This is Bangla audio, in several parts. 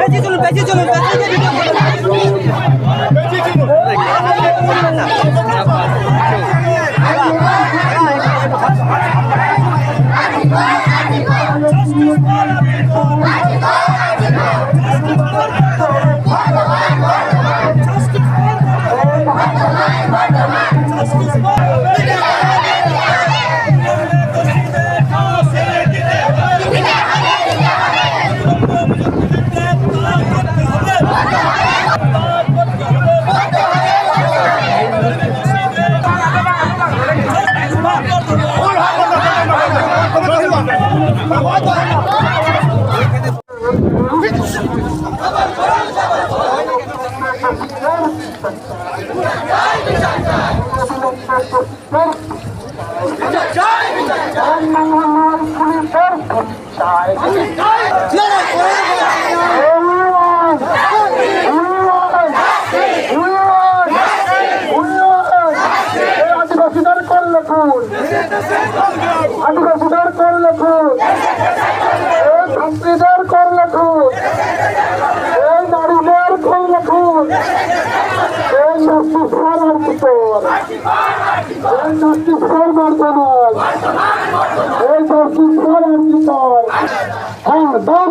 বেশি চলুন বেশি চলুন আদিবাসীদের করলে খুন আদিবাসীদের করলে খুন এই ছাত্রীদের করলে খুন এই নারীদের করলে খুন এই নাস্তি ভিতর এই নাস্তি সর বর্তমান এই দম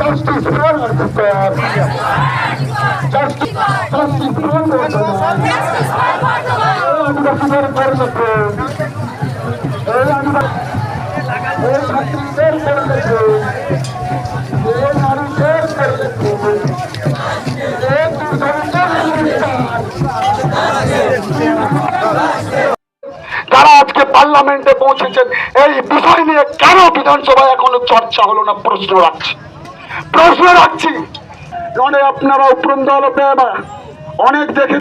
Justice for! Justice for যারা আজকে পার্লামেন্টে পৌঁছেছেন এই বিষয় নিয়ে কেন বিধানসভায় এখনও চর্চা হলো না, প্রশ্ন রাখছি প্রশ্ন রাখছি। লড়ে আপনারা উপরন্ত আপনারা অনেক দেখে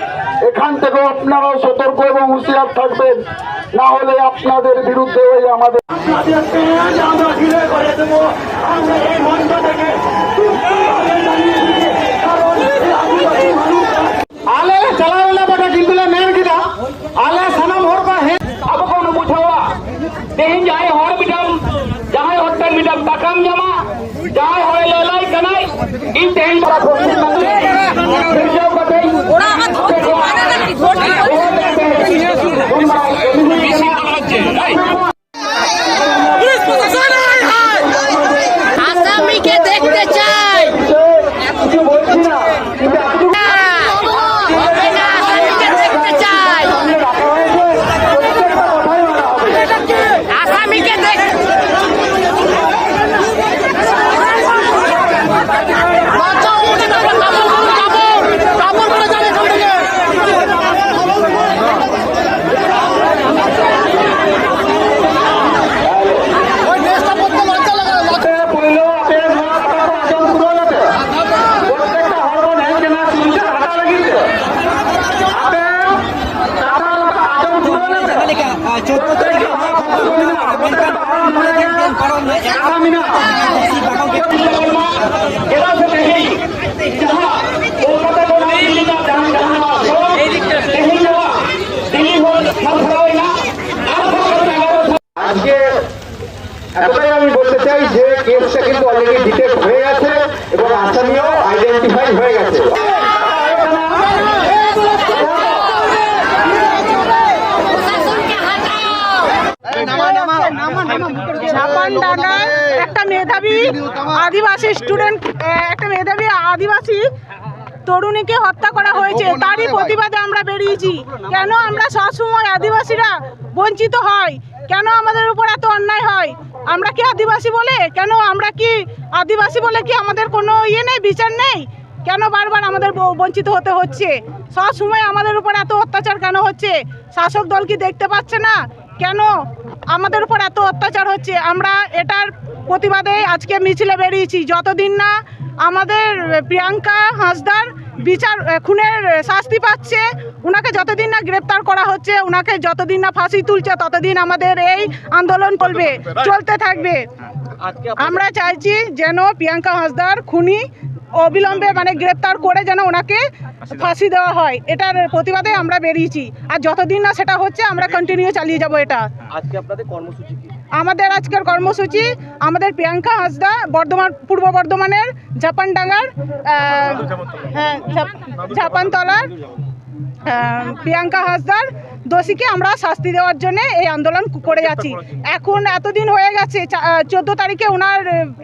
এখান থেকেও আপনারাও সতর্ক এবং হুঁশিয়ার থাকবেন। না হলে আপনাদের বিরুদ্ধে ওই আমাদের যাই হর বিটাম যাই হত্তার জামা। গাঁও হয়ে লেলাই কানাই ইন তেল বড় কোশিশ ওরা আমার ধরে মানে না ধরে না আজকে এতটাই আমি বলতে চাই যে কেসটা কিন্তু অলরেডি ডিটেক্ট হয়ে গেছে এবং আসামিও আইডেন্টিফাই হয়ে গেছে মেধাবী আদিবাসী স্টুডেন্ট একটা মেধাবী আদিবাসী তরুণীকে হত্যা করা হয়েছে। তারই প্রতিবাদে আমরা বেরিয়েছি। কেন আমরা সবসময় আদিবাসীরা বঞ্চিত হয়? কেন আমাদের উপর এত অন্যায় হয়? আমরা কি আদিবাসী বলে? কেন আমরা কি আদিবাসী বলে কি আমাদের কোনো ইয়ে নেই, বিচার নেই? কেন বারবার আমাদের বঞ্চিত হতে হচ্ছে? সব সময় আমাদের উপর এত অত্যাচার কেন হচ্ছে? শাসক দল কি দেখতে পাচ্ছে না? কেন আমাদের উপর এত অত্যাচার হচ্ছে? আমরা এটার প্রতিবাদে আজকে মিছিলে বেরিয়েছি। যতদিন না আমাদের প্রিয়াঙ্কা হাঁসদার বিচার খুনের শাস্তি পাচ্ছে ওনাকে যতদিন না গ্রেপ্তার করা হচ্ছে ওনাকে যতদিন না ফাঁসি তুলছে ততদিন আমাদের এই আন্দোলন চলবে চলতে থাকবে। আমরা চাইছি যেন প্রিয়াঙ্কা হাঁসদার খুনি অবিলম্বে মানে গ্রেপ্তার করে যেন ওনাকে ফাঁসি দেওয়া হয়। এটার প্রতিবাদে আমরা বেরিয়েছি। আর যতদিন না সেটা হচ্ছে আমরা কন্টিনিউ চালিয়ে যাব এটা। আজকে আপনাদের কর্মসূচি আমাদের আজকের কর্মসূচি আমাদের প্রিয়াঙ্কা হাঁসদা বর্ধমান পূর্ব বর্ধমানের জাপানডাঙ্গার হ্যাঁ ঝাপানতলার প্রিয়াঙ্কা হাঁসদার দোষীকে আমরা শাস্তি দেওয়ার জন্য এই আন্দোলন করে যাচ্ছি। এখন এতদিন হয়ে গেছে চোদ্দ তারিখে ওনার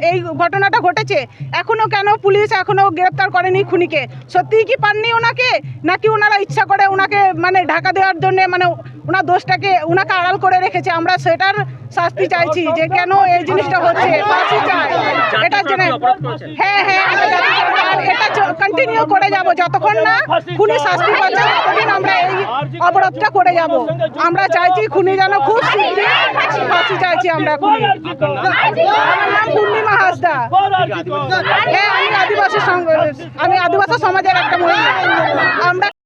এই ঘটনাটা ঘটেছে। এখনও কেন পুলিশ এখনও গ্রেপ্তার করেনি খুনিকে? সত্যিই কি পাননি ওনাকে নাকি ওনারা ইচ্ছা করে ওনাকে মানে ঢাকা দেওয়ার জন্য মানে ওনার দোষটাকে ওনাকে আড়াল করে রেখেছে। আমরা সেটার শাস্তি চাইছি যে কেন এই জিনিসটা হচ্ছে। ফাঁসি চাই। এটার জন্য হ্যাঁ হ্যাঁ আমরা এটা কন্টিনিউ করে যাব। যতক্ষণ না খুনি শাস্তি পাচ্ছে ততদিন আমরা এই অবরোধটা করে যাব। আমরা চাইছি খুনি যেন খুব শীঘ্রই ফাঁসি চাইছি আমরা খুনি। আমার নাম পূর্ণিমা হাসদা। হ্যাঁ আমি আদিবাসী আমি আদিবাসী সমাজের একটা মহিলা। আমরা